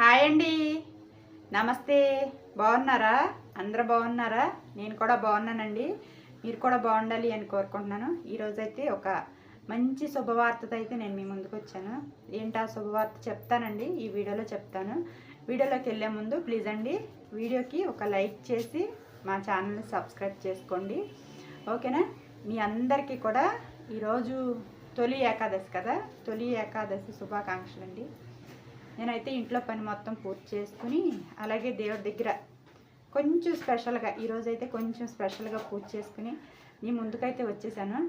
Hi అండి. నమస్తే. బాగున్నారా? అందరు బాగున్నారా? నేను కూడా బాగున్నానండి. మీరు కూడా బాగుండాలి అని కోరుకుంటున్నాను. ఈరోజైతే ఒక మంచి శుభవార్తతో అయితే నేను మీ ముందుకు వచ్చాను. ఏంటి ఆ శుభవార్త చెప్తానండి. ఈ వీడియోలో చెప్తాను. వీడియోలోకి వెళ్ళే ముందు ప్లీజ్ అండి వీడియోకి ఒక లైక్ చేసి మా ఛానల్ని సబ్స్క్రైబ్ చేసుకోండి. ఓకేనా? మీ అందరికీ కూడా ఈరోజు తొలి ఏకాదశి కదా? తొలి ఏకాదశి శుభాకాంక్షలు అండి నేనైతే ఇంట్లో పని మొత్తం పూర్తి చేసుకుని అలాగే దేవుడి దగ్గర కొంచెం స్పెషల్గా ఈరోజైతే కొంచెం స్పెషల్గా పూజ చేసుకుని మీ ముందుకైతే వచ్చేసాను.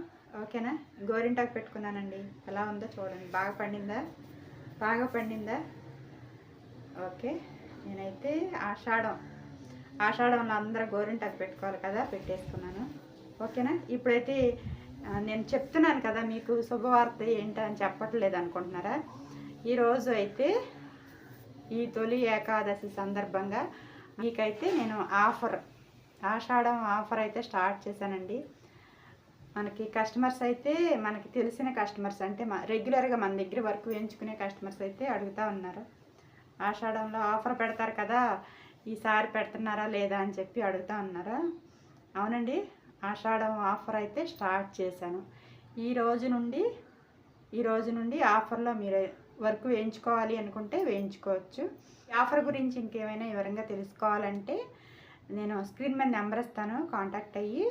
ఓకేనా? గోరింటాకు పెట్టుకున్నానండి. ఎలా ఉందో చూడండి. బాగా పండిందా? బాగా పండిందా? ఓకే. నేనైతే ఆషాఢం. ఆషాఢంలో అందరూ గోరింటాకు పెట్టుకోవాలి కదా పెట్టేసుకున్నాను. ఓకేనా? ఇప్పుడైతే నేను చెప్తున్నాను కదా మీకు శుభవార్త ఏంటి అని చెప్పట్లేదు అనుకుంటున్నారా? ఈరోజు అయితే ఈ తొలి ఏకాదశి సందర్భంగా మీకైతే నేను ఆఫర్ ఆషాఢం ఆఫర్ అయితే స్టార్ట్ చేశానండి. మనకి కస్టమర్స్ అయితే మనకి తెలిసిన కస్టమర్స్ అంటే మా రెగ్యులర్గా మన దగ్గర వర్క్ వేయించుకునే కస్టమర్స్ అయితే అడుగుతూ ఉన్నారు. ఆషాఢంలో ఆఫర్ పెడతారు కదా ఈసారి పెడుతున్నారా లేదా అని చెప్పి అడుగుతూ ఉన్నారా? అవునండి ఆషాఢం ఆఫర్ అయితే స్టార్ట్ చేశాను. ఈ రోజు నుండి ఈ రోజు నుండి ఆఫర్లో మీరు వర్క్ వేయించుకోవాలి అనుకుంటే వేయించుకోవచ్చు. ఆఫర్ గురించి ఇంకేమైనా వివరంగా తెలుసుకోవాలంటే నేను స్క్రీన్ మీద నెంబర్ ఇస్తాను కాంటాక్ట్ అయ్యి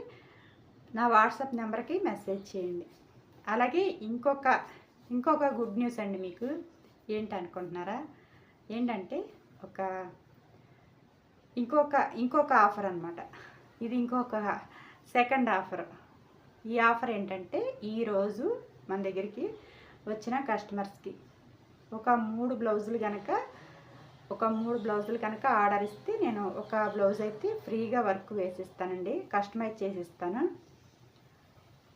నా వాట్సాప్ నెంబర్కి మెసేజ్ చేయండి. అలాగే ఇంకొక ఇంకొక గుడ్ న్యూస్ అండి మీకు. ఏంటి అనుకుంటున్నారా ఏంటంటే ఒక ఇంకొక ఇంకొక ఆఫర్ అనమాట ఇది ఇంకొక సెకండ్ ఆఫర్. ఈ ఆఫర్ ఏంటంటే ఈరోజు మన దగ్గరికి వచ్చిన కస్టమర్స్కి. ఒక మూడు బ్లౌజులు కనుక ఒక మూడు బ్లౌజులు కనుక ఆర్డర్ ఇస్తే నేను ఒక బ్లౌజ్ అయితే ఫ్రీగా వర్క్ వేసిస్తానండి కస్టమైజ్ చేసి ఇస్తాను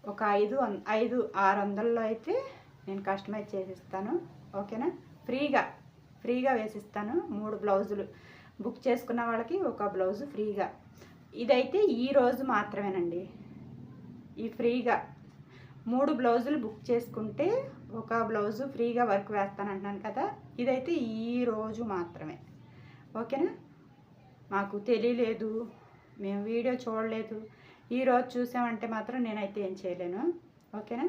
ఒక ఐదు వం- ఐదు ఆరు వందల్లో అయితే నేను కస్టమైజ్ చేసిస్తాను ఓకేనా? ఫ్రీగా ఫ్రీగా వేసిస్తాను మూడు బ్లౌజులు. బుక్ చేసుకున్న వాళ్ళకి ఒక బ్లౌజు ఫ్రీగా. ఇదైతే ఈరోజు మాత్రమేనండి. ఈ ఫ్రీగా. మూడు బ్లౌజులు బుక్ చేసుకుంటే ఒక బ్లౌజు ఫ్రీగా వర్క్ వేస్తాను అంటున్నాను కదా ఇదైతే ఈరోజు మాత్రమే. ఓకేనా? మాకు తెలియలేదు మేము వీడియో చూడలేదు. ఈరోజు చూసామంటే మాత్రం నేనైతే ఏం చేయలేను. ఓకేనా?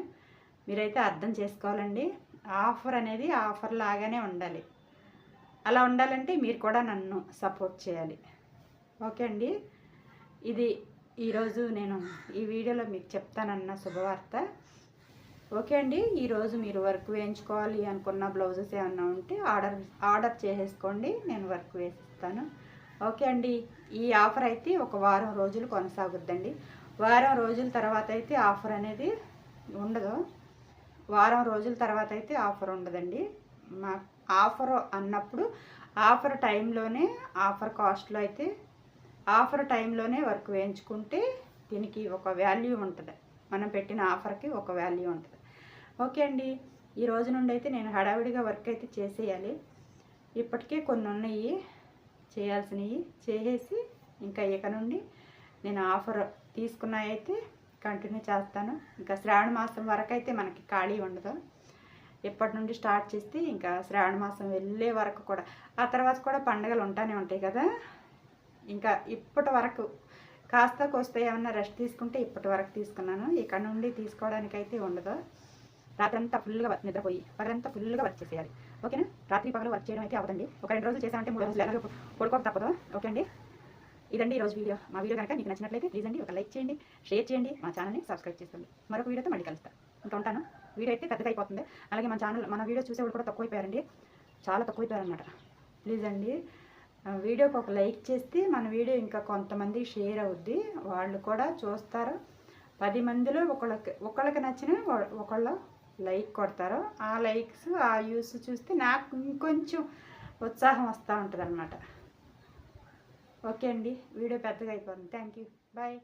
మీరైతే అర్థం చేసుకోవాలండి. ఆఫర్ అనేది ఆఫర్ లాగానే ఉండాలి. అలా ఉండాలంటే మీరు కూడా నన్ను సపోర్ట్ చేయాలి. ఓకే అండి? ఇది ఈరోజు నేను ఈ వీడియోలో మీకు చెప్తానన్న శుభవార్త. ఓకే అండి ఈరోజు మీరు వర్క్ వేయించుకోవాలి అనుకున్న బ్లౌజెస్ ఏమన్నా ఉంటే ఆర్డర్ ఆర్డర్ చేసేసుకోండి నేను వర్క్ వేసిస్తాను. ఓకే అండి ఈ ఆఫర్ అయితే ఒక వారం రోజులు కొనసాగుద్దండి. వారం రోజుల తర్వాత అయితే ఆఫర్ అనేది ఉండదు. వారం రోజుల తర్వాత అయితే ఆఫర్ ఉండదండి. మా ఆఫర్ అన్నప్పుడు ఆఫర్ టైంలోనే ఆఫర్ కాస్ట్లో అయితే ఆఫర్ టైంలోనే వర్క్ వేయించుకుంటే దీనికి ఒక వాల్యూ ఉంటుంది. మనం పెట్టిన ఆఫర్కి ఒక వాల్యూ ఉంటుంది. ఓకే అండి. ఈ రోజు నుండి అయితే నేను హడావిడిగా వర్క్ అయితే చేసేయాలి. ఇప్పటికే కొన్ని ఉన్నాయి. చేయాల్సినవి చేసేసి ఇంకా ఇక నుండి నేను ఆఫర్ తీసుకున్నాయి అయితే కంటిన్యూ చేస్తాను. ఇంకా శ్రావణ మాసం వరకు అయితే మనకి ఖాళీ ఉండదు. ఎప్పటి నుండి స్టార్ట్ చేస్తే ఇంకా శ్రావణ మాసం వెళ్ళే వరకు కూడా. ఆ తర్వాత కూడా పండుగలు ఉంటానే ఉంటాయి కదా. ఇంకా ఇప్పటి వరకు కాస్త కొస్తే ఏమన్నా రెస్ట్ తీసుకుంటే ఇప్పటి వరకు తీసుకున్నాను. ఇక్కడ నుండి తీసుకోవడానికి అయితే ఉండదు. రాత్రంతా ఫుల్గా వర్క్ నిద్రపోయి పగలంతా ఫుల్గా వర్క్ చేసేయాలి. ఓకేనా? రాత్రి పగలు వర్క్ చేయడం అయితే అవదండి ఒక రెండు రోజులు చేసామంటే మూడు రోజులు ఎలాగో పడుకోక తప్పదు. ఓకే అండి? ఇదండి ఈరోజు వీడియో. మా వీడియో కనుక మీకు నచ్చినట్లయితే ప్లీజ్ అండి ఒక లైక్ చేయండి షేర్ చేయండి మా ఛానల్ని సబ్స్క్రైబ్ చేసుకోండి. మరొక వీడియోతో మళ్ళీ కలుస్తాను ఇంకా ఉంటాను. వీడియో అయితే పెద్దగా అయిపోతుంది. అలాగే మన ఛానల్ మన వీడియో చూసేవాళ్ళు కూడా తక్కువైపోయారండి చాలా తక్కువైపోయారనమాట ప్లీజ్ అండి వీడియోకి ఒక లైక్ చేస్తే మన వీడియో ఇంకా కొంతమంది షేర్ అవుద్ది. వాళ్ళు కూడా చూస్తారు. పది మందిలో ఒకళ్ళకి ఒకళ్ళకి నచ్చిన ఒకళ్ళ ఒకళ్ళు లైక్ కొడతారు ఆ లైక్స్ ఆ వ్యూస్ చూస్తే నాకు ఇంకొంచెం ఉత్సాహం వస్తూ ఉంటుంది ఓకే అండి వీడియో పెద్దగా అయిపోతుంది. Thank you. బాయ్.